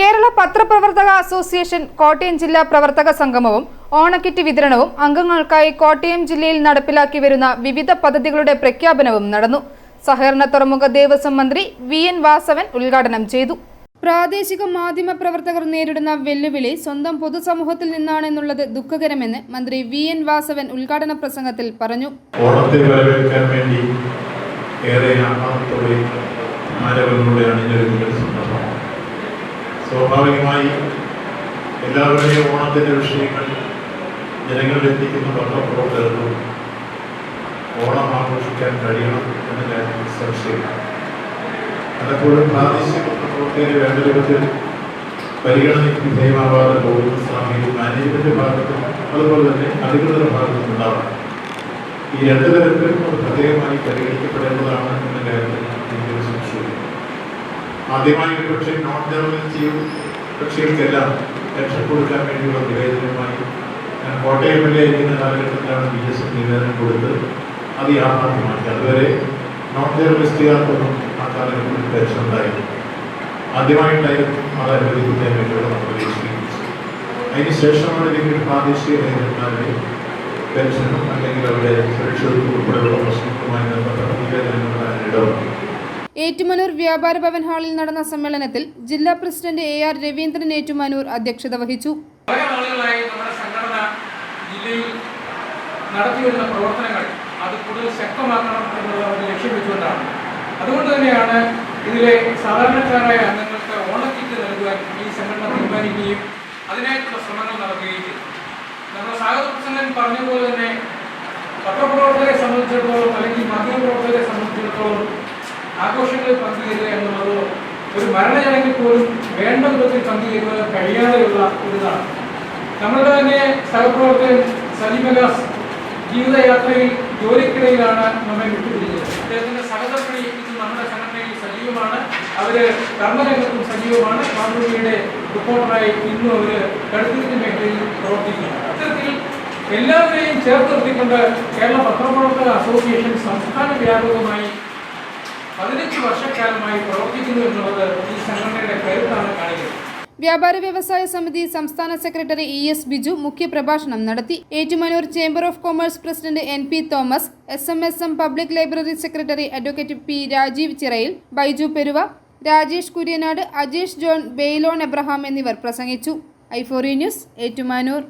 കേരള പത്രപ്രവർത്തക അസോസിയേഷൻ കോട്ടയം ജില്ലാ പ്രവർത്തക സംഗമവും ഓണക്കിറ്റ് വിതരണവും അംഗങ്ങൾക്കായി കോട്ടയം ജില്ലയിൽ നടപ്പിലാക്കി വരുന്ന വിവിധ പദ്ധതികളുടെ പ്രഖ്യാപനവും നടന്നു. സഹകരണ തുറമുഖ ദേവസ്വം മന്ത്രി വി എൻ വാസവൻ ഉദ്ഘാടനം ചെയ്തു. പ്രാദേശിക മാധ്യമ പ്രവർത്തകർ നേരിടുന്ന വെല്ലുവിളി സ്വന്തം പൊതുസമൂഹത്തിൽ നിന്നാണെന്നുള്ളത് ദുഃഖകരമെന്ന് മന്ത്രി വി എൻ വാസവൻ ഉദ്ഘാടന പ്രസംഗത്തിൽ പറഞ്ഞു. ഓണത്തെ വരവേൽക്കാൻ വേണ്ടി ഏറെ ആഹ്ലാദത്തോടെ ആരവങ്ങളുടെ അണിഞ്ഞൊരുങ്ങുന്ന ഒരു സന്ദർഭമാണ് സ്വാഭാവികമായി എല്ലാവരുടെയും ഓണത്തിന്റെ വിഷയങ്ങൾ ജനങ്ങളിലെത്തിക്കുന്ന പത്രപ്രവർത്തകർക്കും ഓണം ആഘോഷിക്കാൻ കഴിയണം എന്ന കാര്യത്തിൽ സംശയമാണ് പലപ്പോഴും പ്രാദേശിക പത്രപ്രവർത്തകരെ വേണ്ട രൂപത്തിൽ പരിഗണനയ്ക്ക് വിധേയമാവാതെ പോകുന്ന സാഹചര്യം മാനേജ്മെന്റ് ഭാഗത്തും അതുപോലെ തന്നെ അധികൃതരുടെ ഭാഗത്തും ഉണ്ടാവാം. ഈ രണ്ട് തരത്തിലും പ്രത്യേകമായി പരിഗണിക്കപ്പെടേണ്ടതാണ് എന്ന കാര്യത്തിൽ എനിക്കൊരു സംശയമില്ല ആദ്യമായി ഒരു പക്ഷേ നോൺ ചെയ്യും. കക്ഷികൾക്കെല്ലാം കൊടുക്കാൻ വേണ്ടിയുള്ള നിവേദനവുമായി ഞാൻ കോട്ടയം എം എൽ എ ഇരിക്കുന്ന കാലഘട്ടത്തിലാണ് ബി എസ് എഫ് നിവേദനം കൊടുത്ത് അത് യാഥാർത്ഥ്യമാക്കി അതുവരെ നോൺ ജേർണലിസ്റ്റുകാർക്കൊന്നും ആ കാലഘട്ടത്തിൽ പെൻഷൻ ഉണ്ടായിരുന്നു ആദ്യമായിട്ടായിരുന്നു അത് അനുവദിക്കുന്നതിന് വേണ്ടിയുള്ള നടപടി അതിനുശേഷമാണ് ഇല്ലെങ്കിൽ പ്രാദേശിക നേതൃത്വങ്ങളുടെ പെൻഷനും അല്ലെങ്കിൽ അവരുടെ സുരക്ഷിതത്വം ഉൾപ്പെടെയുള്ള പ്രശ്നങ്ങളുമായി ബന്ധപ്പെട്ട നിവേദനങ്ങൾ ഇടവന്നു ഏറ്റുമാനൂർ വ്യാപാര ഭവൻ ഹാളിൽ നടന്ന സമ്മേളനത്തിൽ ജില്ലാ president A R Raveendran Ettumanoor അധ്യക്ഷത വഹിച്ചു. നടത്തിവരുന്ന പ്രവർത്തനങ്ങൾ അത് ശക്തമാക്കണം എന്നുള്ള ഒരു ലക്ഷ്യം അതുകൊണ്ട് തന്നെയാണ് ഇതിലെ സാധാരണക്കാരായ അംഗങ്ങൾക്ക് ഓണക്കിറ്റ് നൽകുവാൻ ഈ സംഘടന തീരുമാനിക്കുകയും അതിനായിട്ടുള്ള ശ്രമങ്ങൾ നടത്തുകയും ചെയ്തു. നമ്മുടെ സ്വാഗത പ്രസംഗൻ പറഞ്ഞതുപോലെ തന്നെ പത്രപ്രവർത്തകരെ സംബന്ധിച്ചിടത്തോളം അല്ലെങ്കിൽ മാധ്യമപ്രവർത്തകരെ സംബന്ധിച്ചിടത്തോളം ആഘോഷങ്ങളിൽ പങ്കുചേരുക എന്നുള്ളത് ഒരു മരണചടങ്ങിൽ പോലും വേണ്ട വിധത്തിൽ പങ്കുചേരുവാൻ കഴിയാതെയുള്ള ഒരിതാണ്. നമ്മളുടെ തന്നെ സഹപ്രവർത്തകൻ സലിമഗാസ് ജീവിതയാത്രയിൽ ജോലിക്കിടയിലാണ് നമ്മെ വിട്ടുപിരിഞ്ഞത്. അദ്ദേഹത്തിന്റെ സഹതപ്പണി ഇന്ന് നമ്മുടെ സംഘടനയിൽ സജീവമാണ് അവർ കർമ്മരംഗത്തും സജീവമാണ് മാതൃഭൂമിയുടെ റിപ്പോർട്ടറായി ഇന്നും അവർ കടുത്തുരുത്തി മേഖലയിൽ പ്രവർത്തിക്കുന്നു. അത്തരത്തിൽ എല്ലാവരെയും ചേർത്ത് നിർത്തിക്കൊണ്ട് കേരള പത്രപ്രവർത്തക അസോസിയേഷൻ സംസ്ഥാന വ്യാപകമായി പതിനഞ്ച് വർഷക്കാലമായി പ്രവർത്തിക്കുന്നു എന്നുള്ളത് ഈ സംഘടനയുടെ കരുത്താണ് കാണിക്കുന്നത്. വ്യാപാര വ്യവസായ സമിതി സംസ്ഥാന സെക്രട്ടറി ഇ എസ് ബിജു മുഖ്യപ്രഭാഷണം നടത്തി. Ettumanoor chamber of commerce president N P Thomas S M S M public library secretary advocate P Rajeev Chirayil Baiju Peruva Rajesh Kuryanad Ajesh John Baylon Abraham എന്നിവർ പ്രസംഗിച്ചു. ഐഫോറി ന്യൂസ് ഏറ്റുമാനൂർ.